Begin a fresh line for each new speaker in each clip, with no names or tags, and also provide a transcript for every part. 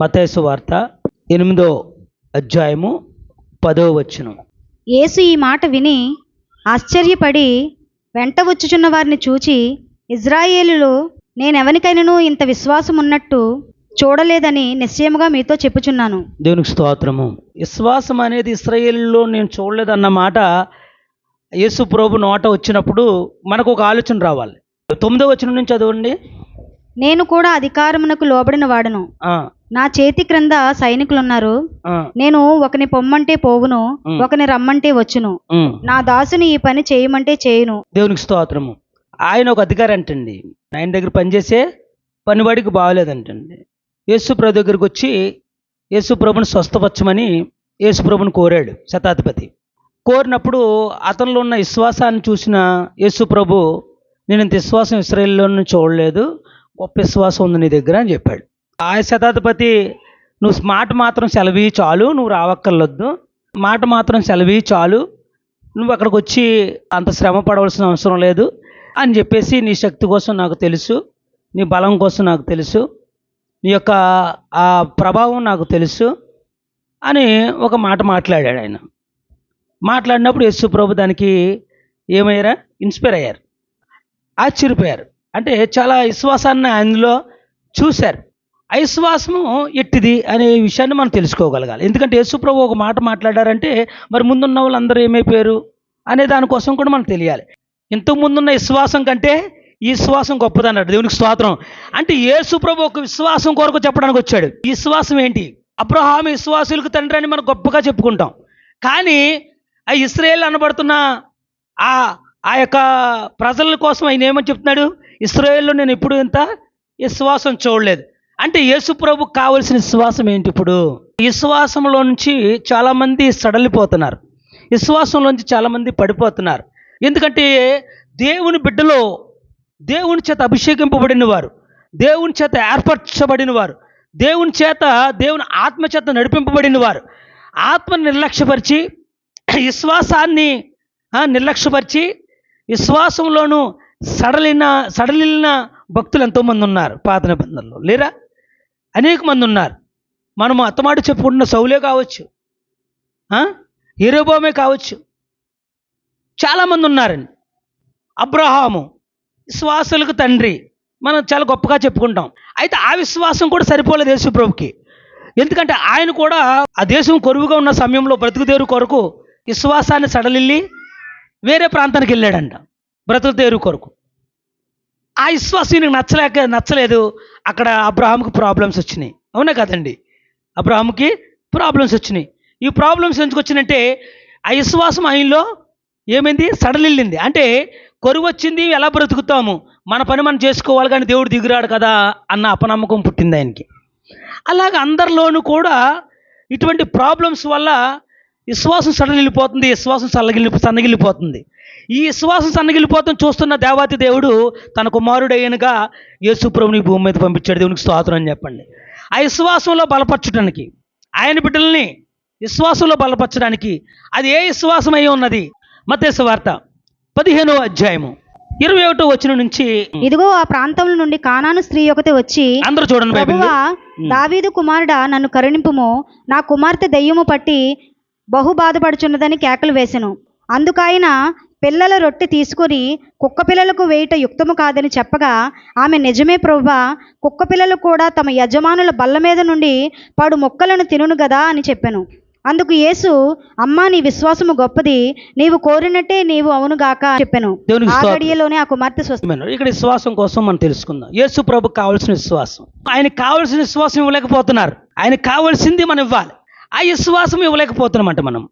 మతేసు వార్త ఎనిమిదో అధ్యాయము పదో వచనం.
యేసు ఈ మాట విని ఆశ్చర్యపడి వెంట వచ్చుచున్న వారిని చూచి ఇజ్రాయేలులో నేనెవనికైనను ఇంత విశ్వాసం ఉన్నట్టు చూడలేదని నిశ్చయముగా మీతో చెప్పుచున్నాను.
దేవునికి స్తోత్రము. విశ్వాసం అనేది ఇస్రాయేల్లో నేను చూడలేదన్న మాట యేసు ప్రభు నోట వచ్చినప్పుడు మనకు ఒక ఆలోచన రావాలి. తొమ్మిదో వచనం నుంచి చదవండి.
నేను కూడా అధికారమునకు లోబడిన వాడను. నా చేతి క్రింద సైనికులున్నారు. నేను ఒకని పొమ్మంటే పోవును. ఒకని రమ్మంటే వచ్చును. నా దాసుని ఈ పని చేయమంటే చేయును.
దేవునికి స్తోత్రము. ఆయన ఒక అధికారి అంటండి. ఆయన దగ్గర పనిచేసే పనివాడికి బాగలేదంటండి. యేసు ప్రభు దగ్గరికి వచ్చి యేసు ప్రభుని స్వస్థపరచమని యేసు ప్రభుని కోరాడు శతాధిపతి. కోరినప్పుడు అతనిలో ఉన్న విశ్వాసాన్ని చూసిన యేసు ప్రభు నేను ఇంత విశ్వాసం ఇస్రాయేల్లోనూ చూడలేదు. గొప్ప విశ్వాసం ఉంది నీ దగ్గర అని చెప్పాడు. ఆ శతాధిపతి నువ్వు మాట మాత్రం సెలవి చాలు నువ్వు రావక్కర్లొద్దు. మాట మాత్రం సెలవి చాలు నువ్వు అక్కడికి వచ్చి అంత శ్రమ పడవలసిన అవసరం లేదు అని చెప్పేసి నీ శక్తి కోసం నాకు తెలుసు నీ బలం కోసం నాకు తెలుసు నీ యొక్క ఆ ప్రభావం నాకు తెలుసు అని ఒక మాట మాట్లాడాడు ఆయన. మాట్లాడినప్పుడు యశు ప్రభు దానికి ఏమయ్యారా? ఇన్స్పైర్ అయ్యారు. ఆశ్చర్యపోయారు. అంటే చాలా విశ్వాసాన్ని అందులో చూశారు. ఆ ఎట్టిది అనే విషయాన్ని మనం తెలుసుకోగలగాలి. ఎందుకంటే యేసుప్రభు ఒక మాట మాట్లాడారంటే మరి ముందున్న వాళ్ళందరూ ఏమైపోయారు అనే దానికోసం కూడా మనకు తెలియాలి. ఇంతకు ముందున్న విశ్వాసం కంటే ఈ విశ్వాసం గొప్పదన్నాడు దేవునికి స్తోత్రం. అంటే యేసుప్రభు ఒక విశ్వాసం కొరకు చెప్పడానికి వచ్చాడు. ఈ విశ్వాసం ఏంటి? అబ్రహాం విశ్వాసులకు తండ్రి అని మనం గొప్పగా చెప్పుకుంటాం. కానీ ఆ ఇస్రాయేల్ అనబడుతున్న ఆ ఆ యొక్క ప్రజల కోసం ఆయన ఏమని చెప్తున్నాడు? ఇస్రాయేల్లో నేను ఎప్పుడు ఇంత విశ్వాసం చూడలేదు. అంటే యేసు ప్రభుకు కావలసిన విశ్వాసం ఏంటి ఇప్పుడు? విశ్వాసంలో నుంచి చాలామంది సడలిపోతున్నారు. విశ్వాసంలోంచి చాలామంది పడిపోతున్నారు. ఎందుకంటే దేవుని బిడ్డలో దేవుని చేత అభిషేకింపబడిన వారు దేవుని చేత ఏర్పరచబడిన వారు దేవుని చేత దేవుని ఆత్మ చేత నడిపింపబడిన వారు ఆత్మను నిర్లక్ష్యపరిచి విశ్వాసాన్ని నిర్లక్ష్యపరిచి విశ్వాసంలోనూ సడలిన సడలిన భక్తులు ఎంతోమంది ఉన్నారు పాత నిబంధనలో. లేరా? అనేక మంది ఉన్నారు. మనము అత్తమాట చెప్పుకుంటున్న సౌలే కావచ్చు ఎరోబోమే కావచ్చు. చాలామంది ఉన్నారండి. అబ్రహాము విశ్వాసులకు తండ్రి మనం చాలా గొప్పగా చెప్పుకుంటాం. అయితే ఆ విశ్వాసం కూడా సరిపోలేదు యేసుప్రభుకి ఎందుకంటే ఆయన కూడా ఆ దేశం కొరువుగా ఉన్న సమయంలో బ్రతుకుదేరు కొరకు విశ్వాసాన్ని సడలిల్లి వేరే ప్రాంతానికి వెళ్ళాడంట. బ్రతుకుదేరు కొరకు. ఆ విశ్వాసం నచ్చలేక నచ్చలేదు అక్కడ అబ్రహాంకి ప్రాబ్లమ్స్ వచ్చినాయి. అవునా కదండి? అబ్రహాంకి ప్రాబ్లమ్స్ వచ్చినాయి. ఈ ప్రాబ్లమ్స్ ఎందుకు వచ్చినంటే ఆ విశ్వాసం ఆయనలో ఏమైంది? సడలిల్లింది. అంటే కొరువు వచ్చింది ఎలా బ్రతుకుతాము? మన పని మనం చేసుకోవాలి కానీ దేవుడు దిగురాడు కదా అన్న అపనమ్మకం పుట్టింది ఆయనకి. అలాగ అందరిలోనూ కూడా ఇటువంటి ప్రాబ్లమ్స్ వల్ల విశ్వాసం సడలిల్లిపోతుంది విశ్వాసం సల్లగిల్లి సన్నగిల్లిపోతుంది. ఈ విశ్వాసం సన్నగిల్లిపోతుంది చూస్తున్న దేవాతి దేవుడు తన కుమారుడయ్యనుగా యేసుప్రభుని భూమి మీద పంపించాడు. దేవునికి స్తోత్రం అని చెప్పండి. ఆ విశ్వాసంలో బలపరచడానికి ఆయన బిడ్డల్ని విశ్వాసంలో బలపరచడానికి అది ఏ విశ్వాసం అయి ఉన్నది? మతేసు వార్త పదిహేనో అధ్యాయము ఇరవై ఒకటో వచ్చిన నుంచి
ఇదిగో ఆ ప్రాంతంలో నుండి కానాను స్త్రీ ఒకటి వచ్చి
అందరూ చూడండి
దావీదు కుమారుడా నన్ను కరుణింపుము. నా కుమార్తె దయ్యము పట్టి బహు బాధపడుచున్నదని కేకలు వేసెను. అందుకాయన పిల్లల రొట్టె తీసుకొని కుక్క పిల్లలకు వేయుట యుక్తము కాదని చెప్పగా ఆమె నిజమే ప్రభువా కుక్క పిల్లలు కూడా తమ యజమానుల బల్ల మీద నుండి పడు మొక్కలను తినును గదా అని చెప్పాను. అందుకు యేసు అమ్మా నీ విశ్వాసము గొప్పది నీవు కోరినట్టే నీవు అవునుగాక అని చెప్పాను. గడియలోనే ఆ కుమార్తె స్వస్థ
ఆమేన్. ఇక్కడ విశ్వాసం కోసం మనం తెలుసుకుందాం. యేసు ప్రభుకు కావాల్సిన విశ్వాసం. ఆయనకు కావాల్సిన విశ్వాసం ఇవ్వలేకపోతున్నారు. ఆయనకు కావాల్సింది మనం ఇవ్వాలి. ఆ విశ్వాసం ఇవ్వలేకపోతున్నామంట మనం.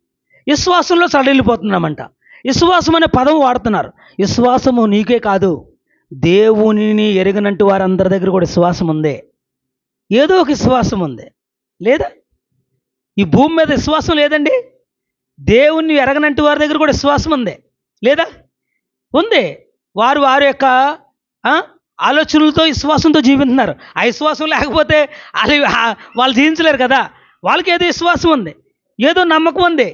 విశ్వాసంలో సడలిపోతున్నామంట. విశ్వాసం అనే పదం వాడుతున్నారు. విశ్వాసము నీకే కాదు దేవునిని ఎరగనంటు వారందరి దగ్గర కూడా విశ్వాసం ఉందే ఏదో ఒక విశ్వాసం ఉంది లేదా? ఈ భూమి మీద విశ్వాసం లేదండి. దేవుణ్ణి ఎరగనంటు వారి దగ్గర కూడా విశ్వాసం ఉంది లేదా? ఉంది. వారు వారి యొక్క ఆలోచనలతో విశ్వాసంతో జీవిస్తున్నారు ఆ విశ్వాసం లేకపోతే వాళ్ళు వాళ్ళు జీవించలేరు కదా. వాళ్ళకి ఏదో విశ్వాసం ఉంది ఏదో నమ్మకం ఉంది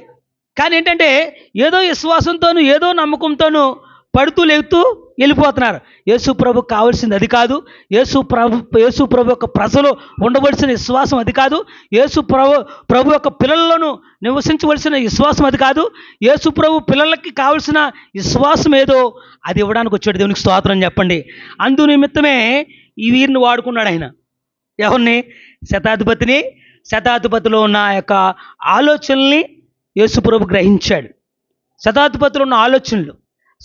కానీ ఏంటంటే ఏదో విశ్వాసంతోనూ ఏదో నమ్మకంతోనూ పడుతూ లేగుతూ వెళ్ళిపోతున్నారు. యేసు ప్రభు కావాల్సింది అది కాదు. యేసు ప్రభు యేసు ప్రభు యొక్క ప్రజలు ఉండవలసిన విశ్వాసం అది కాదు. యేసు ప్రభు ప్రభు యొక్క పిల్లలను నివసించవలసిన విశ్వాసం అది కాదు. యేసు ప్రభు పిల్లలకి కావలసిన విశ్వాసం ఏదో అది ఇవ్వడానికి వచ్చాడు. దేవునికి స్తోత్రం చెప్పండి. అందు నిమిత్తమే ఈ వీరిని వాడుకున్నాడు ఆయన. ఎవరిని? శతాధిపతిని. శతాధిపతిలో ఉన్న యొక్క ఆలోచనల్ని యేసుప్రభు గ్రహించాడు. శతాధిపతిలో ఉన్న ఆలోచనలు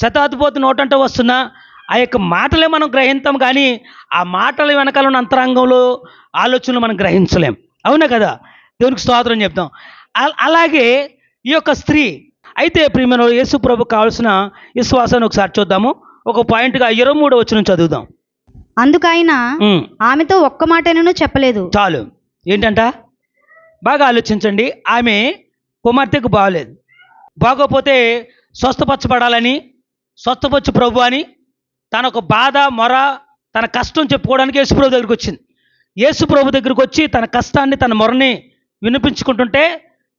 శతాధిపతి నోటంటే వస్తున్న ఆ యొక్క మాటలే మనం గ్రహించాం కానీ ఆ మాటల వెనకాల ఉన్న అంతరంగంలో ఆలోచనలు మనం గ్రహించలేం. అవునా కదా? దేవునికి స్తోత్రం చెప్తాం అలాగే ఈ యొక్క స్త్రీ అయితే ప్రియమైన యేసు ప్రభు కావాల్సిన విశ్వాసాన్ని ఒకసారి చూద్దాము. ఒక పాయింట్గా ఇరవై మూడు వచ్చిన చదువుదాం.
అందుకైన. ఆమెతో ఒక్క మాటనూ చెప్పలేదు.
చాలు. ఏంటంట? బాగా ఆలోచించండి. ఆమె కుమార్తెకు బాగలేదు. బాగోపోతే స్వస్థపరచబడాలని స్వస్థపరచు ప్రభు అని తన ఒక బాధ మొర తన కష్టం చెప్పుకోవడానికి యేసుప్రభు దగ్గరికి వచ్చింది. యేసుప్రభు దగ్గరికి వచ్చి తన కష్టాన్ని తన మొరని వినిపించుకుంటుంటే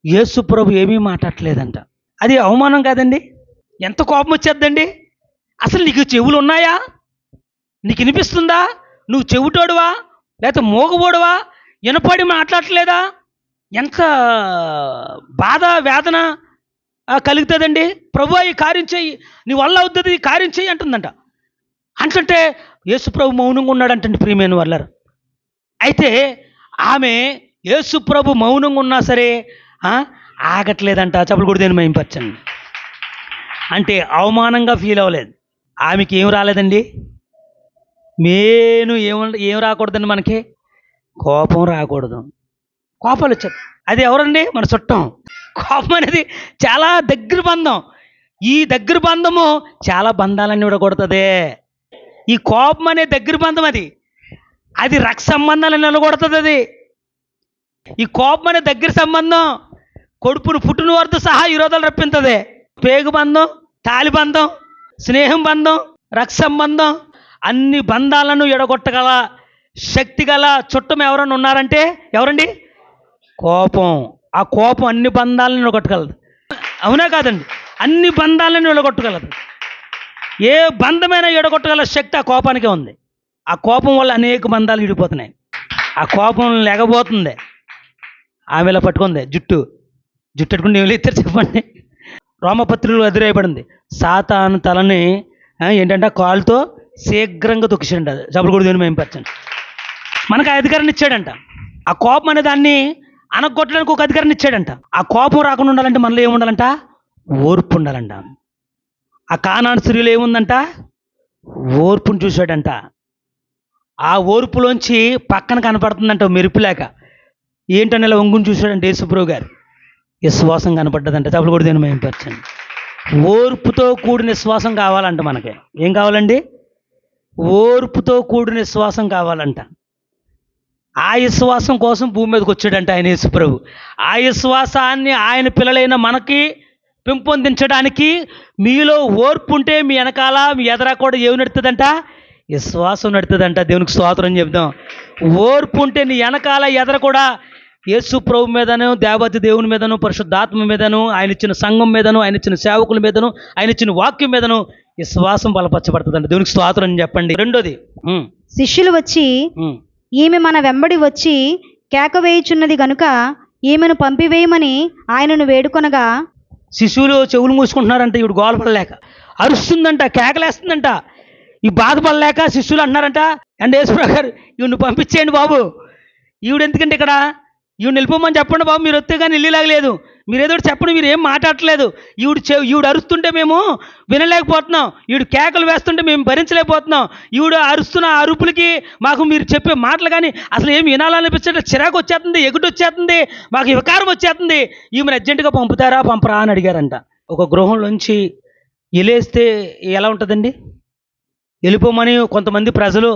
యేసుప్రభు ఏమీ మాట్లాడలేదంట అది అవమానం కాదండి? ఎంత కోపం వచ్చేద్దండి? అసలు నీకు చెవులు ఉన్నాయా? నీకు వినిపిస్తుందా? నువ్వు చెవిటోడువా? లేకపోతే మోగబోడువా? వినపడి మాట్లాడట్లేదా? ఎంత బాధ వేదన కలుగుతుందండి? ప్రభు ఈ కార్యం చెయ్యి నీ వల్ల అవుతుంది ఈ కార్యం చెయ్యి అంటుందంట. అంటుంటే యేసు ప్రభు మౌనంగా ఉన్నాడంటండి ప్రియమైన వల్లరు అయితే ఆమె యేసు ప్రభు మౌనంగా ఉన్నా సరే ఆగట్లేదంట. చెప్పలు కూడా దేని మేంపరచండి అంటే అవమానంగా ఫీల్ అవ్వలేదు. ఆమెకి ఏం రాలేదండి? మేను ఏం ఏం రాకూడదండి మనకి? కోపం రాకూడదు. కోపాలు వచ్చారు అది ఎవరండి? మన చుట్టం. కోపం అనేది చాలా దగ్గర బంధం. ఈ దగ్గర బంధము చాలా బంధాలన్నీ విడగొడుతుంది. ఈ కోపం అనే దగ్గర బంధం అది. అది రక్ష సంబంధాలను నిలగొడుతుంది అది. ఈ కోపం అనే దగ్గర సంబంధం కొడుపును పుట్టిన వారితో సహా విరోధాలు రప్పింతుంది. పేగు బంధం తాలి బంధం స్నేహం బంధం రక్ష సంబంధం అన్ని బంధాలను ఎడగొట్టగల శక్తి గల చుట్టం ఎవరైనా ఉన్నారంటే ఎవరండి? కోపం. ఆ కోపం అన్ని బంధాలను నిలగొట్టగలదు. అవునా కాదండి? అన్ని బంధాలను నిలగొట్టగలదు. ఏ బంధమైనా ఎడగొట్టగల శక్తి ఆ కోపానికే ఉంది. ఆ కోపం వల్ల అనేక బంధాలు విడిపోతున్నాయి. ఆ కోపం లేకపోతుంది. ఆమెలా పట్టుకుంది. జుట్టు. జుట్టు పెట్టుకుని నేను ఇద్దరు చెప్పండి. రోమపత్రులు ఎదురైపడింది. సాతాను తలని ఏంటంటే కాలుతో శీఘ్రంగా తొక్కిసాడంట జబ్బులు కూడా దేని మేము పచ్చండి మనకు ఆ అధికారాన్ని ఇచ్చాడంట. ఆ కోపం అనే దాన్ని అనగొట్టడానికి ఒక అధికారాన్ని ఇచ్చాడంట. ఆ కోపం రాకుండా ఉండాలంటే మనలో ఏముండాలంట? ఓర్పు ఉండాలంట. ఆ కానాడు స్త్రీలో ఏముందంట? ఓర్పును చూశాడంట. ఆ ఓర్పులోంచి పక్కన కనపడుతుందంట మెరుపులేక ఏంటని ఇలా వంగుని చూశాడంట యేసుప్రభు గారు. విశ్వాసం కనపడ్డదంట. తప్పులు కూడా దీన్ని మేము ఓర్పుతో కూడిన విశ్వాసం కావాలంట మనకి. ఏం కావాలండి? ఓర్పుతో కూడిన విశ్వాసం కావాలంట. ఆ విశ్వాసం కోసం భూమి మీదకి వచ్చాడంట ఆయన యేసుప్రభు. ఆ విశ్వాసాన్ని ఆయన పిల్లలైన మనకి పెంపొందించడానికి మీలో ఓర్పు ఉంటే మీ వెనకాల మీ ఎదరా కూడా ఏమి నడుతుందంట? విశ్వాసం నడుతుందంట. దేవునికి స్తోత్రం చెప్దాం. ఓర్పు ఉంటే నీ వెనకాల ఎదర కూడా యేసు ప్రభు మీదను దేవతి దేవుని మీదను పరిశుద్ధాత్మ మీదను ఆయన ఇచ్చిన సంఘం మీదను ఆయన ఇచ్చిన సేవకుల మీదను ఆయన ఇచ్చిన వాక్యం మీదను విశ్వాసం బలపరచబడుతుందంట. దేవునికి స్తోత్రం చెప్పండి. రెండోది
శిష్యులు వచ్చి. ఈమె మన వెంబడి వచ్చి కేక వేయుచున్నది గనుక ఈమెను పంపివేయమని ఆయనను వేడుకొనగా
శిశువులు చెవులు మూసుకుంటున్నారంట ఇవిడు గోలపడలేక అరుస్తుందంట కేకలేస్తుందంట. ఈ బాధపడలేక శిష్యులు అంటున్నారంట అండ్ యేసుప్రభు గారు ఈవిడ్ని పంపించేయండి బాబు. ఈవిడెందుకంటే ఇక్కడ ఈవిడ నిలిపోమని చెప్పండి బాబు మీరు వస్తే కానీ వెళ్ళేలాగలేదు మీరు ఏదో చెప్పండి మీరు ఏం మాట్లాడట్లేదు. ఈవిడ చె ఈవిడ అరుస్తుంటే మేము వినలేకపోతున్నాం. ఈవిడ కేకలు వేస్తుంటే మేము భరించలేకపోతున్నాం. ఈవిడ అరుస్తున్న అరుపులకి మాకు మీరు చెప్పే మాటలు కానీ అసలు ఏం వినాలనిపించట్లేదు. చిరాకు వచ్చేస్తుంది ఎగుటి వచ్చేస్తుంది మాకు వికారం వచ్చేస్తుంది. ఈమెను అర్జెంటుగా పంపుతారా పంపరా అని అడిగారంట. ఒక గృహంలోంచి ఎలేస్తే ఎలా ఉంటుందండి? వెళ్ళిపోమని కొంతమంది ప్రజలు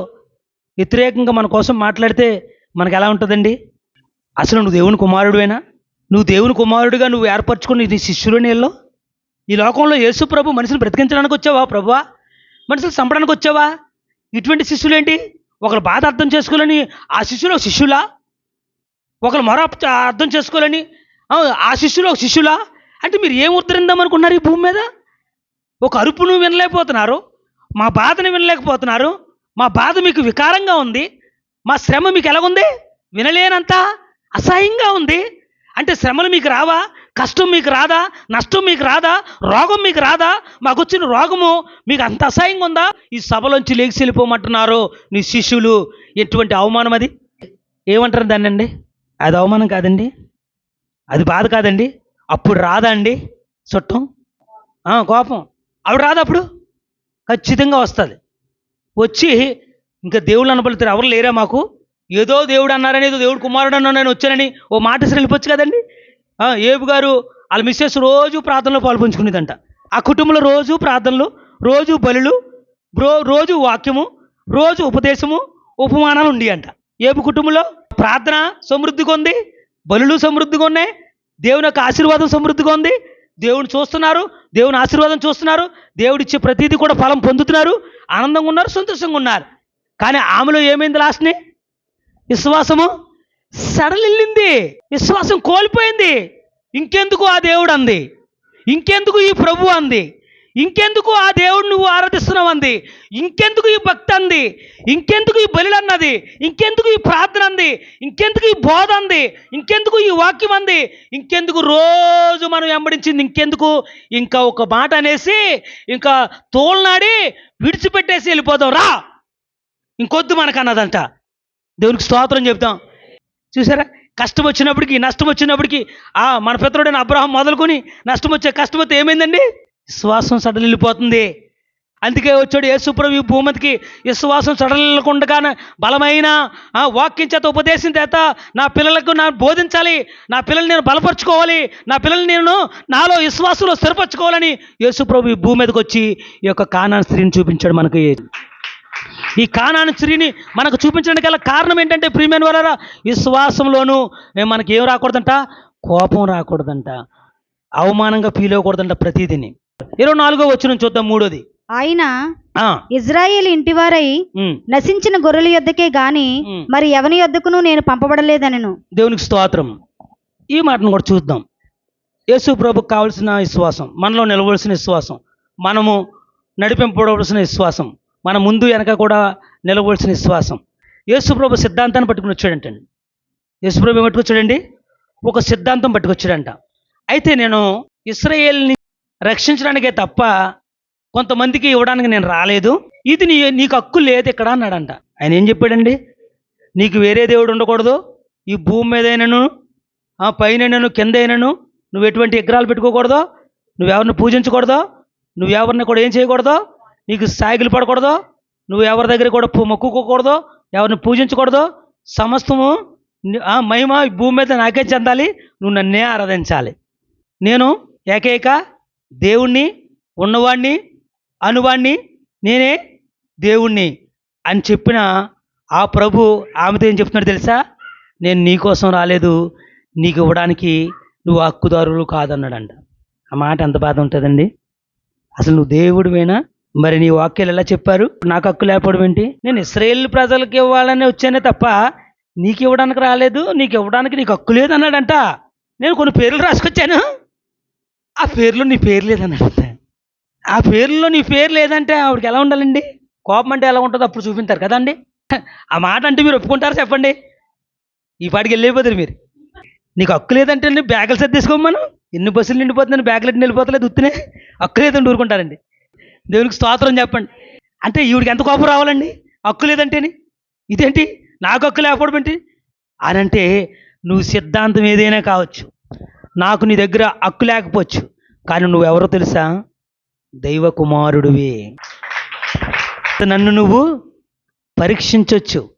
వ్యతిరేకంగా మన కోసం మాట్లాడితే మనకు ఎలా ఉంటుందండి? అసలు నువ్వు దేవుని కుమారుడువేనా? నువ్వు దేవుని కుమారుడిగా నువ్వు ఏర్పరచుకుని నీ శిష్యులని ఎల్లో? ఈ లోకంలో యేసు ప్రభు మనుషులు బ్రతికించడానికి వచ్చావా ప్రభువా? మనుషులు చంపడానికి వచ్చావా? ఇటువంటి శిష్యులు ఏంటి ఒకరు బాధ అర్థం చేసుకోవాలని ఆ శిష్యులు ఒక శిష్యులా? ఒకరు మొర అర్థం చేసుకోవాలని ఆ, శిష్యులు ఒక శిష్యులా? అంటే మీరు ఏం ఉద్ధరిందాం అనుకున్నారు ఈ భూమి మీద? ఒక అరుపును వినలేకపోతున్నారు మా బాధను వినలేకపోతున్నారు మా బాధ మీకు వికారంగా ఉంది మా శ్రమ మీకు ఎలాగుంది? వినలేనంత అసహ్యంగా ఉంది. అంటే శ్రమలు మీకు రావా? కష్టం మీకు రాదా? నష్టం మీకు రాదా? రోగం మీకు రాదా? మాకు వచ్చిన రోగము మీకు అంత అసహ్యంగా ఉందా? ఈ సభలోంచి లేచి వెళ్ళిపోమంటున్నారు నీ శిష్యులు. ఎటువంటి అవమానం అది? ఏమంటారు దాన్ని అండి? అది అవమానం కాదండి. అది బాధ కాదండి. అప్పుడు రాదా అండి? చుట్టం కోపం. అప్పుడు రాదు అప్పుడు? ఖచ్చితంగా వస్తుంది. వచ్చి ఇంకా దేవుళ్ళు అనబలుతారు ఎవరు లేరా మాకు? ఏదో దేవుడు అన్నారని ఏదో దేవుడు కుమారుడు అన్నా నేను వచ్చానని ఓ మాట ఇసరి వెళ్ళిపోవచ్చు కదండి? ఏబు గారు వాళ్ళ మిస్సెస్ రోజు ప్రార్థనలో పాల్పంచుకునేదంట. ఆ కుటుంబంలో రోజు ప్రార్థనలు రోజు బలులు రో రోజు వాక్యము రోజు ఉపదేశము ఉపమానాలు ఉండి అంట ఏబు కుటుంబంలో ప్రార్థన సమృద్ధిగా ఉంది బలులు సమృద్ధిగా ఉన్నాయి దేవుని యొక్క ఆశీర్వాదం సమృద్ధిగా ఉంది దేవుని చూస్తున్నారు దేవుని ఆశీర్వాదం చూస్తున్నారు దేవుడిచ్చే ప్రతిదీ కూడా ఫలం పొందుతున్నారు ఆనందంగా ఉన్నారు సంతోషంగా ఉన్నారు. కానీ ఆమెలో ఏమైంది లాస్ట్ని విశ్వాసము సడలిల్లింది. విశ్వాసం కోల్పోయింది. ఇంకెందుకు ఆ దేవుడు అంది? ఇంకెందుకు ఈ ప్రభు అంది? ఇంకెందుకు ఆ దేవుడు నువ్వు ఆరాధిస్తున్నావు అంది? ఇంకెందుకు ఈ భక్తి అంది? ఇంకెందుకు ఈ బలి అన్నది? ఇంకెందుకు ఈ ప్రార్థన అంది? ఇంకెందుకు ఈ బోధ అంది? ఇంకెందుకు ఈ వాక్యం అంది? ఇంకెందుకు రోజు మనం వెంబడించింది? ఇంకెందుకు? ఇంకా ఒక మాట అనేసి ఇంకా తోలనాడి విడిచిపెట్టేసి వెళ్ళిపోదాం. రా! ఇంకొద్దు మనకన్నదంట. దేవునికి స్తోత్రం చెప్తాం. చూసారా? కష్టం వచ్చినప్పటికి నష్టం వచ్చినప్పటికి ఆ మన పితరుడైన అబ్రహం మొదలుకొని నష్టం వచ్చే కష్టం వస్తే ఏమైందండి? విశ్వాసం సడలిల్లిపోతుంది. అందుకే వచ్చాడు యేసుప్రభు ఈ భూమికి విశ్వాసం సడలిల్లకుండా బలమైన ఆ, వాక్యం చేత ఉపదేశం చేత నా పిల్లలకు నా బోధించాలి నా పిల్లల్ని నేను బలపరుచుకోవాలి నా పిల్లల్ని నేను నాలో విశ్వాసంలో స్థిరపరచుకోవాలని యేసుప్రభు ఈ భూమి మీదకి వచ్చి ఈ యొక్క కానా స్త్రీని చూపించాడు మనకి. ఈ కానాను స్త్రీని మనకు చూపించడానికి గల కారణం ఏంటంటే ప్రియమైన వారా విశ్వాసంలోనూ మనకి ఏం రాకూడదంట? కోపం రాకూడదంట. అవమానంగా ఫీల్ అవ్వకూడదంట ప్రతిదిని. ఇరవై నాలుగో వచ్చిన చూద్దాం మూడోది.
ఆయన ఇజ్రాయేల్ ఇంటివారై
ఉమ్,
నశించిన గొర్రెల యొద్దకే గాని. మరి ఎవని యొద్దకును నేను పంపబడలేదనను.
దేవునికి స్తోత్రం. ఈ మాటను కూడా చూద్దాం. యేసు ప్రభుకు కావలసిన విశ్వాసం మనలో నిలవలసిన విశ్వాసం మనము నడిపింపబడవలసిన విశ్వాసం. మన ముందు వెనక కూడా నిలవలసిన విశ్వాసం. యేసుప్రభు సిద్ధాంతాన్ని పట్టుకుని వచ్చాడంటండి. యేసుప్రభు ఏం పట్టుకొచ్చాడండి? ఒక సిద్ధాంతం పట్టుకొచ్చాడంట. అయితే నేను ఇస్రాయేల్ని రక్షించడానికే తప్ప కొంతమందికి ఇవ్వడానికి నేను రాలేదు. ఇది నీ నీకు హక్కు లేదు ఇక్కడ అన్నాడంట. ఆయన ఏం చెప్పాడండి? నీకు వేరే దేవుడు ఉండకూడదు. ఈ భూమి మీదైనను ఆ పైనను కిందైనను నువ్వు ఎటువంటి విగ్రహాలు పెట్టుకోకూడదు. నువ్వెవరిని పూజించకూడదు. నువ్వెవరిని కూడా ఏం చేయకూడదు. నీకు సాగిలు పడకూడదు నువ్వు ఎవరి దగ్గర కూడా మొక్కుకోకూడదు ఎవరిని పూజించకూడదు. సమస్తము ఆ మహిమ భూమి మీద నాకే చెందాలి నువ్వు నన్నే ఆరాధించాలి. నేను ఏకైక దేవుణ్ణి ఉన్నవాణ్ణి అనువాణ్ణి నేనే దేవుణ్ణి అని చెప్పిన ఆ ప్రభు ఆమెతో ఏం చెప్తున్నాడు తెలుసా? నేను నీకోసం రాలేదు నీకు ఇవ్వడానికి నువ్వు హక్కుదారులు కాదన్నాడంట. ఆ మాట ఎంత బాధ ఉంటుందండి? అసలు నువ్వు దేవుడివేనా? మరి నీ వాక్యాలు ఎలా చెప్పారు? నాకు హక్కు లేకపోవడం ఏంటి? నేను ఇస్రాయేల్ ప్రజలకు ఇవ్వాలని వచ్చానే తప్ప నీకు ఇవ్వడానికి రాలేదు నీకు ఇవ్వడానికి నీకు హక్కు లేదు అన్నాడంట. నేను కొన్ని పేర్లు రాసుకొచ్చాను. ఆ పేర్లో నీ పేరు లేదన్నాడంట. ఆ పేర్లో నీ పేరు లేదంటే ఆవిడకి ఎలా ఉండాలండి? కోపం అంటే ఎలా ఉంటుందో అప్పుడు చూపించారు కదండి ఆ మాట అంటే మీరు ఒప్పుకుంటారు చెప్పండి. ఈ పాటికి వెళ్ళిపోతారు మీరు. నీకు హక్కు లేదంటే బ్యాగులు బ్యాగులు సర్దేసుకోమను ఎన్ని బస్సులు నిండిపోతుందని బ్యాగులు ఎట్టి వెళ్ళిపోతలేదు ఉత్తినే. హక్కు లేదండి ఊరుకుంటారండి. దేవునికి స్తోత్రం చెప్పండి. అంటే ఈవిడికి ఎంత కోపం రావాలండి? హక్కు లేదంటేని? ఇదేంటి? నాకు హక్కు లేకపోవడం ఏంటి? అని అంటే నువ్వు సిద్ధాంతం ఏదైనా కావచ్చు. నాకు నీ దగ్గర హక్కు లేకపోవచ్చు. కానీ నువ్వెవరో తెలుసా? దైవ కుమారుడివి నన్ను నువ్వు పరీక్షించవచ్చు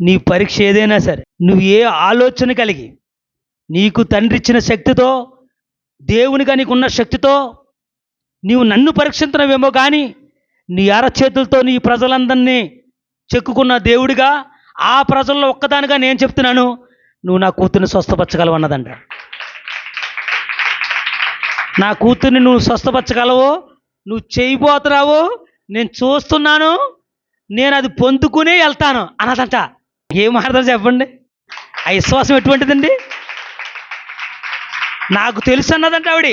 నీ పరీక్ష ఏదైనా సరే. నువ్వు ఏ ఆలోచన కలిగి నీకు తండ్రి ఇచ్చిన శక్తితో దేవునిగా నీకున్న శక్తితో నీవు నన్ను పరీక్షించడమేమో కానీ నీ అరచేతులతో నీ ప్రజలందరినీ చెక్కుకున్న దేవుడిగా ఆ ప్రజల్లో ఒక్కదానిగా నేను చెప్తున్నాను నువ్వు నా కూతుర్ని స్వస్థపరచగలవు అన్నదంట నా కూతుర్ని నువ్వు స్వస్థపరచగలవు నువ్వు చేయబోతున్నావు నేను చూస్తున్నాను నేను అది పొందుకునే వెళ్తాను అన్నదంట. ఏం మాట్లాడతారు చెప్పండి? ఆ విశ్వాసం ఎటువంటిదండి? నాకు తెలుసు అన్నదంట ఆవిడ.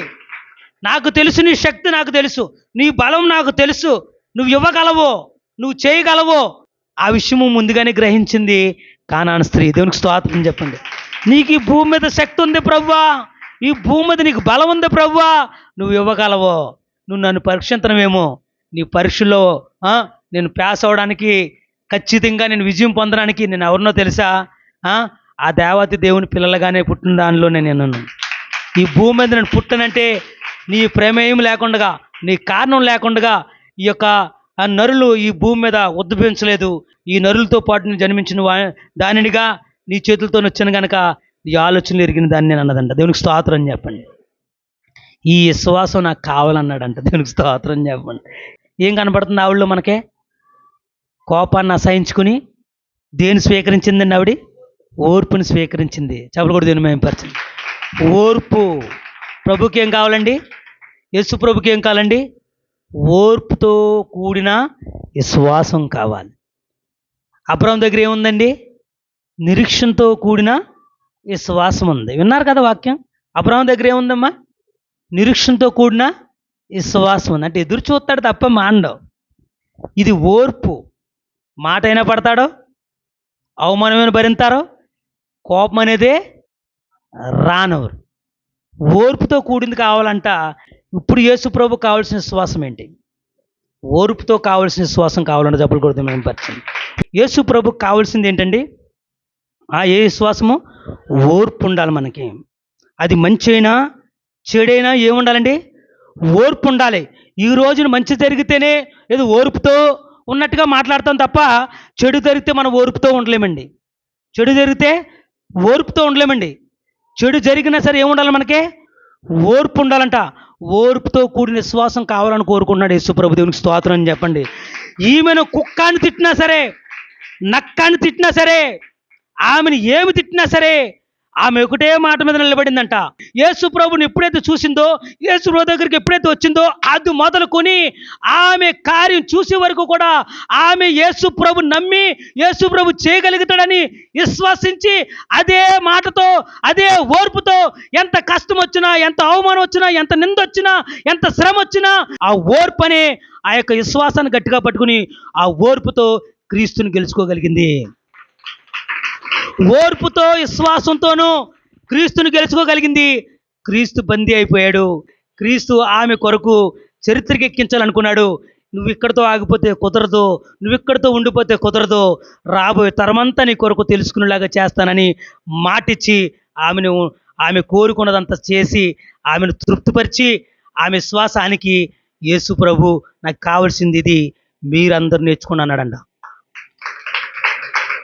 నాకు తెలుసు నీ శక్తి నాకు తెలుసు నీ బలం నాకు తెలుసు నువ్వు ఇవ్వగలవు నువ్వు చేయగలవు ఆ విషయము ముందుగానే గ్రహించింది కానాను స్త్రీ. దేవునికి స్తోత్రం చెప్పండి. నీకు ఈ భూమి మీద శక్తి ఉంది ప్రవ్వా. ఈ భూమి మీద నీకు బలం ఉంది ప్రవ్వా. నువ్వు ఇవ్వగలవు నువ్వు నన్ను పరీక్షించడమేమో నీ పరీక్షలో నేను పాస్ అవడానికి ఖచ్చితంగా నేను విజయం పొందడానికి నేను ఎవరినో తెలుసా? ఆ, దేవతి దేవుని పిల్లలుగానే పుట్టిన దానిలో నేను ఉన్నాను. ఈ భూమి మీద నేను పుట్టనంటే నీ ప్రమేయం లేకుండా నీ కారణం లేకుండా ఈ యొక్క ఆ నరులు ఈ భూమి మీద ఉద్భవించలేదు ఈ నరులతో పాటు నేను జన్మించిన వా- దానినిగా నీ చేతులతో వచ్చాను కనుక ఈ ఆలోచనలు ఎరిగిన దాన్ని నేను అన్నదంట. దేవునికి స్తోత్రం అని చెప్పండి. ఈ విశ్వాసం నాకు కావాలన్నాడంట. దేవునికి స్తోత్రం చెప్పండి. ఏం కనబడుతుంది ఆవిడలో మనకే? కోపాన్ని అసహించుకుని దేని స్వీకరించిందండి ఆవిడ? ఓర్పుని స్వీకరించింది. చెప్పలు కూడా దేని మేంపరిచింది ఓర్పు. ప్రభుకి ఏం కావాలండి? యేసుప్రభుకి ఏం కావాలండి? ఓర్పుతో కూడిన విశ్వాసం కావాలి. అబ్రహం దగ్గర ఏముందండి? నిరీక్షణతో కూడిన విశ్వాసం ఉంది. విన్నారు కదా వాక్యం? అబ్రహం దగ్గర ఏముందమ్మా? నిరీక్షణతో కూడిన విశ్వాసం ఉంది. అంటే ఎదురు చూస్తాడు తప్ప మాండవు ఇది ఓర్పు. మాట అయినా పడతాడో? అవమానమైన భరింతారో? కోపం అనేదే రానవరు. ఓర్పుతో కూడింది కావాలంట. ఇప్పుడు యేసు ప్రభు కావాల్సిన విశ్వాసం ఏంటి? ఓర్పుతో కావాల్సిన విశ్వాసం కావాలంటే జబ్బులు కొడుతూ మేము పరిచయం యేసు ప్రభు కావాల్సింది ఏంటండి? ఆ ఏ విశ్వాసము? ఓర్పు ఉండాలి మనకి. అది మంచి అయినా చెడైనా ఏముండాలండి? ఓర్పు ఉండాలి. ఈ రోజున మంచి జరిగితేనే ఏదో ఓర్పుతో ఉన్నట్టుగా మాట్లాడతాం తప్ప చెడు జరిగితే మనం ఓర్పుతో ఉండలేమండి. చెడు జరిగితే ఓర్పుతో ఉండలేమండి. చెడు జరిగినా సరే ఏముండాలి మనకి? ఓర్పు ఉండాలంట. ఓర్పుతో కూడిన విశ్వాసం కావాలని కోరుకుంటున్నాడు యేసుప్రభు. దేవునికి స్తోత్రం అని చెప్పండి. ఈమెను కుక్కాన్ని తిట్టినా సరే నక్కాన్ని తిట్టినా సరే ఆమెను ఏమి తిట్టినా సరే ఆమె ఒకటే మాట మీద నిలబడిందంట. యేసు ప్రభుని ఎప్పుడైతే చూసిందో యేసు ప్రభు దగ్గరికి ఎప్పుడైతే వచ్చిందో అది మొదలుకొని ఆమె కార్యం చూసే వరకు కూడా ఆమె యేసు ప్రభు నమ్మి యేసు ప్రభు చేయగలుగుతాడని విశ్వసించి అదే మాటతో అదే ఓర్పుతో ఎంత కష్టం వచ్చినా ఎంత అవమానం వచ్చినా ఎంత నింద వచ్చినా ఎంత శ్రమ వచ్చినా ఆ ఓర్పు అనే ఆ యొక్క విశ్వాసాన్ని గట్టిగా పట్టుకుని ఆ ఓర్పుతో క్రీస్తుని గెలుచుకోగలిగింది. ఓర్పుతో విశ్వాసంతోనూ క్రీస్తును గెలుచుకోగలిగింది క్రీస్తు బందీ అయిపోయాడు. క్రీస్తు ఆమె కొరకు చరిత్రకి ఎక్కించాలనుకున్నాడు నువ్వు ఇక్కడితో ఆగిపోతే కుదరదు. నువ్వు ఇక్కడితో ఉండిపోతే కుదరదు. రాబోయే తరమంతా నీ కొరకు తెలుసుకునేలాగా చేస్తానని మాటిచ్చి ఆమెను ఆమె కోరుకున్నదంతా చేసి ఆమెను తృప్తిపరిచి ఆమె శ్వాసానికి యేసు ప్రభు నాకు కావాల్సింది ఇది. మీరందరూ నేర్చుకుని అన్నాడంట.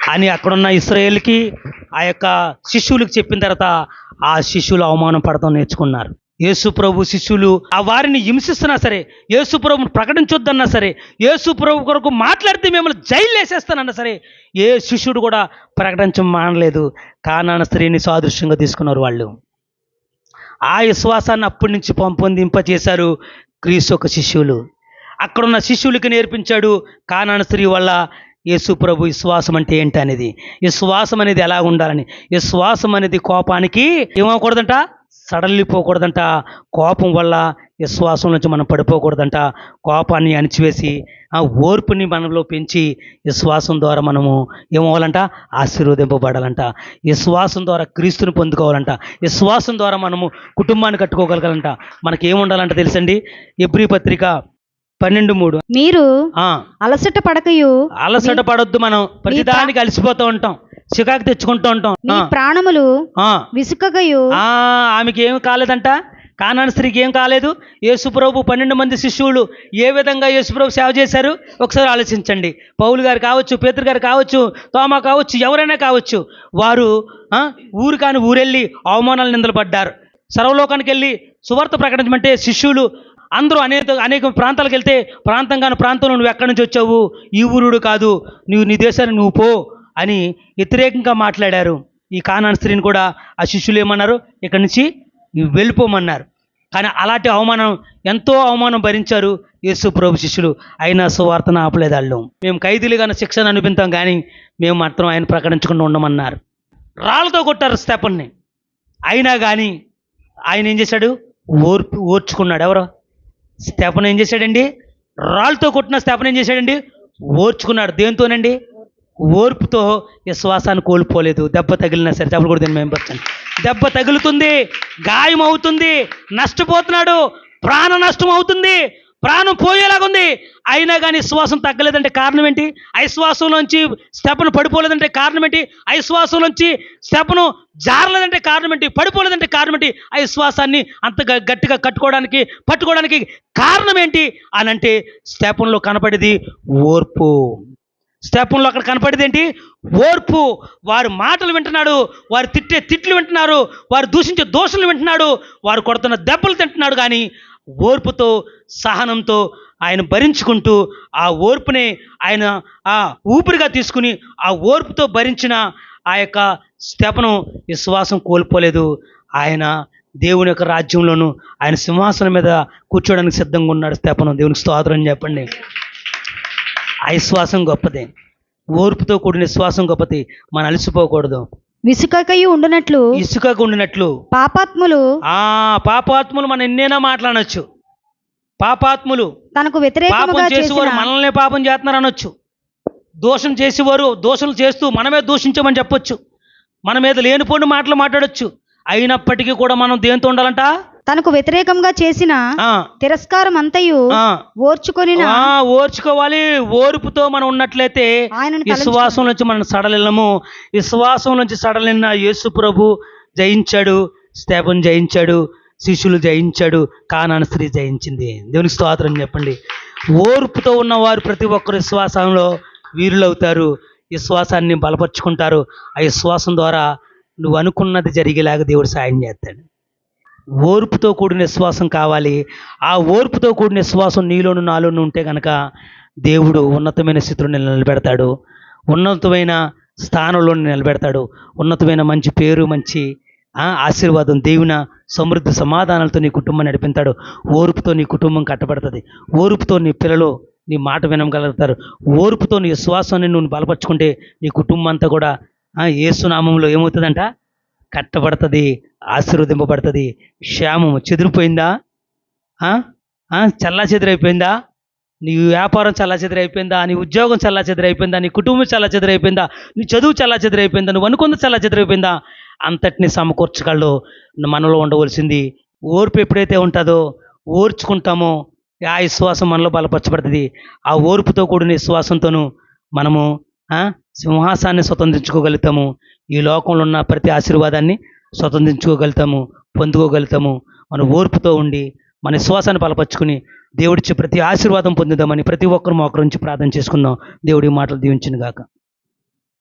అని అక్కడున్న ఇస్రాయేల్కి ఆ యొక్క శిష్యులకు చెప్పిన తర్వాత ఆ శిష్యులు అవమానం పడతాం నేర్చుకున్నారు. యేసుప్రభు శిష్యులు ఆ వారిని హింసిస్తున్నా సరే యేసుప్రభుని ప్రకటించొద్దన్నా సరే యేసుప్రభు కొరకు మాట్లాడితే మిమ్మల్ని జైలు వేసేస్తానన్నా సరే ఏ శిష్యుడు కూడా ప్రకటించడం మానలేదు కానాన స్త్రీని సాదృశ్యంగా తీసుకున్నారు వాళ్ళు. ఆ విశ్వాసాన్ని అప్పటి నుంచి పొందింపచేశారు క్రీస్తు ఒక శిష్యులు. అక్కడున్న శిష్యులకి నేర్పించాడు కానాన స్త్రీ వల్ల యేసు ప్రభు విశ్వాసం అంటే ఏంటి అనేది? విశ్వాసం అనేది ఎలా ఉండాలని? విశ్వాసం అనేది కోపానికి ఏమవకూడదంట సడలిపోకూడదంట. కోపం వల్ల విశ్వాసం నుంచి మనం పడిపోకూడదంట. కోపాన్ని అణిచివేసి ఆ ఓర్పుని మనలో పెంచి విశ్వాసం ద్వారా మనము ఏమవ్వాలంట? ఆశీర్వదింపబడాలంట. విశ్వాసం ద్వారా క్రీస్తుని పొందుకోవాలంట. విశ్వాసం ద్వారా మనము కుటుంబాన్ని కట్టుకోగలగాలంట. మనకి ఏముండాలంట తెలుసండి? ఎబ్రి పత్రిక పన్నెండు మూడు.
మీరు
ఆ,
అలసట పడకయు.
అలసట పడొద్దు మనం. ప్రతిదానికి అలసిపోతూ ఉంటాం. చికాకు తెచ్చుకుంటూ ఉంటాం.
మీ ప్రాణములు
ఆ.
విసుకగయు.
ఆ, ఆమెకి ఏం కాలేదంట? కానాని స్త్రీకి ఏం కాలేదు. యేసుప్రభు పన్నెండు మంది శిష్యులు ఏ విధంగా యేసుప్రభు సేవ చేశారు? ఒకసారి ఆలోచించండి. పౌలు గారు కావచ్చు పేతురు గారు కావచ్చు తోమా కావచ్చు ఎవరైనా కావచ్చు వారు ఆ, ఊరు కాని ఊరెళ్ళి అవమానాలు నిందలు పడ్డారు. సర్వలోకానికి వెళ్ళి సువార్త ప్రకటించమంటే శిష్యులు అందరూ అనేక అనేక ప్రాంతాలకు వెళ్తే ప్రాంతం కాని ప్రాంతంలో నువ్వు ఎక్కడి నుంచి వచ్చావు? ఈ ఊరుడు కాదు. నువ్వు నీ దేశాన్ని నువ్వు పో అని వ్యతిరేకంగా మాట్లాడారు. ఈ కానాన్ స్త్రీని కూడా ఆ శిష్యులు ఏమన్నారు? ఇక్కడి నుంచి వెళ్ళిపోమన్నారు. కానీ అలాంటి అవమానం ఎంతో అవమానం భరించారు యేసు ప్రభు శిష్యులు. అయినా సువార్తను ఆపలేదు వాళ్ళు మేము ఖైదీలుగానే శిక్షణ అనిపిస్తాం కానీ మేము మాత్రం ఆయన ప్రకటించకుండా ఉండమన్నారు. రాళ్ళతో కొట్టారు స్టెపన్ని అయినా కానీ ఆయన ఏం చేశాడు? ఓర్పు ఓర్చుకున్నాడు. ఎవరో? స్థాపన ఏం చేశాడండి? రాళ్ళతో కొట్టిన స్థాపన ఏం చేశాడండి? ఓర్చుకున్నాడు. దేంతోనండి? ఓర్పుతో విశ్వాసాన్ని కోల్పోలేదు. దెబ్బ తగిలినా సరే చెప్పలు కూడా దీన్ని మేము పచ్చండి దెబ్బ తగులుతుంది గాయం అవుతుంది నష్టపోతున్నాడు ప్రాణ నష్టం అవుతుంది ప్రాణం పోయేలాగుంది. అయినా కానీ విశ్వాసం తగ్గలేదంటే కారణం ఏంటి? అవిశ్వాసంలోంచి స్టెప్ను పడిపోలేదంటే కారణం ఏంటి? అవిశ్వాసంలోంచి స్టెప్ను జారలేదంటే కారణం ఏంటి? పడిపోలేదంటే కారణం ఏంటి? ఆ విశ్వాసాన్ని అంత గట్టిగా కట్టుకోవడానికి పట్టుకోవడానికి కారణం ఏంటి? అని అంటే స్టెపన్లో కనపడేది ఓర్పు. స్టెపన్లో అక్కడ కనపడేది ఏంటి? ఓర్పు. వారి మాటలు వింటున్నాడు వారు తిట్టే తిట్లు వింటున్నారు వారు దూషించే దోషులు వింటున్నాడు వారు కొడుతున్న దెబ్బలు తింటున్నాడు కానీ ఓర్పుతో సహనంతో ఆయన భరించుకుంటూ ఆ ఓర్పుని ఆయన ఆ ఊపిరిగా తీసుకుని ఆ ఓర్పుతో భరించిన ఆ యొక్క స్టెపను విశ్వాసం కోల్పోలేదు. ఆయన దేవుని యొక్క రాజ్యంలోనూ ఆయన సింహాసనం మీద కూర్చోడానికి సిద్ధంగా ఉన్నాడు స్థెపనం. దేవునికి స్తోత్రం చెప్పండి. చెప్పండి విశ్వాసం గొప్పదే. ఓర్పుతో కూడిన విశ్వాసం గొప్పది. మనం అలసిపోకూడదు.
విసుకకయు ఉండునట్లు
ఇసుకకు ఉండినట్లు.
పాపాత్ములు
ఆ పాపాత్ములు మనం ఎన్నైనా మాట్లాడచ్చు పాపాత్ములు
తనకు
పాపం
వ్యతిరేకముగా
చేసేవారు
చేసిన
మనల్ని పాపం చేస్తున్నారు అనొచ్చు దోషం చేసేవారు దోషలు చేస్తూ మనమే దూషించమని చెప్పొచ్చు. మన మీద లేనిపోని మాటలు మాట్లాడొచ్చు. అయినప్పటికీ కూడా మనం దేంతో ఉండాలంట?
తనకు వ్యతిరేకంగా చేసిన తిరస్కారం అంతయు
ఆ, ఓర్చుకోవాలి. ఓర్పుతో మనం ఉన్నట్లయితే విశ్వాసం నుంచి మనం సడలిల్లము. విశ్వాసం నుంచి సడలిన యేసు ప్రభు జయించాడు స్టెఫన్ జయించాడు శిష్యులు జయించాడు కానాన స్త్రీ జయించింది. దేవునికి స్తోత్రం చెప్పండి. ఓర్పుతో ఉన్నవారు ప్రతి ఒక్కరు విశ్వాసంలో వీరులవుతారు. విశ్వాసాన్ని బలపరుచుకుంటారు. ఆ విశ్వాసం ద్వారా నువ్వు అనుకున్నది జరిగేలాగా దేవుడు సాయం చేస్తాడు. ఓర్పుతో కూడిన విశ్వాసం కావాలి. ఆ ఓర్పుతో కూడిన విశ్వాసం నీలోను నాలోను ఉంటే కనుక దేవుడు ఉన్నతమైన స్థితిలో నిలబెడతాడు. ఉన్నతమైన స్థానంలో నిలబెడతాడు. ఉన్నతమైన మంచి పేరు మంచి ఆశీర్వాదం దేవున సమృద్ధి సమాధానాలతో నీ కుటుంబం నడిపిస్తాడు ఓర్పుతో నీ కుటుంబం కట్టబడుతుంది. ఓర్పుతో నీ పిల్లలు నీ మాట వినగలుగుతారు. ఓర్పుతో నీ విశ్వాసాన్ని నువ్వు బలపరుచుకుంటే నీ కుటుంబం అంతా కూడా ఆ, యేసునామంలో ఏమవుతుందంట? కట్టబడుతుంది ఆశీర్వదింపబడుతుంది. క్షేమము చెదిరిపోయిందా? చల్లా చెదిరైపోయిందా? నీ వ్యాపారం చల్లా చెదిరైపోయిందా? నీ ఉద్యోగం చల్లా చెదిరైపోయిందా? నీ కుటుంబం చల్లా చెదిరైపోయిందా? నీ చదువు చల్లా చెదిరైపోయిందా? నువ్వు అనుకుంది చల్లా చెదిరైపోయిందా? అంతటిని సమకూర్చగలడు. మనలో ఉండవలసింది ఓర్పు ఎప్పుడైతే ఉంటుందో ఓర్చుకుంటామో ఆ విశ్వాసం మనలో బలపరచబడుతుంది. ఆ ఓర్పుతో కూడిన విశ్వాసంతోనూ మనము సింహాసాన్ని స్వతంత్రించుకోగలుగుతాము. ఈ లోకంలో ఉన్న ప్రతి ఆశీర్వాదాన్ని స్వతంత్రించుకోగలుగుతాము పొందుకోగలుగుతాము. మన ఓర్పుతో ఉండి మన విశ్వాసాన్ని బలపరుచుకుని దేవుడిచ్చి ప్రతి ఆశీర్వాదం పొందుదామని ప్రతి ఒక్కరు నుంచి ప్రార్థన చేసుకుందాం. దేవుడి మాటలు దీవించిన గాక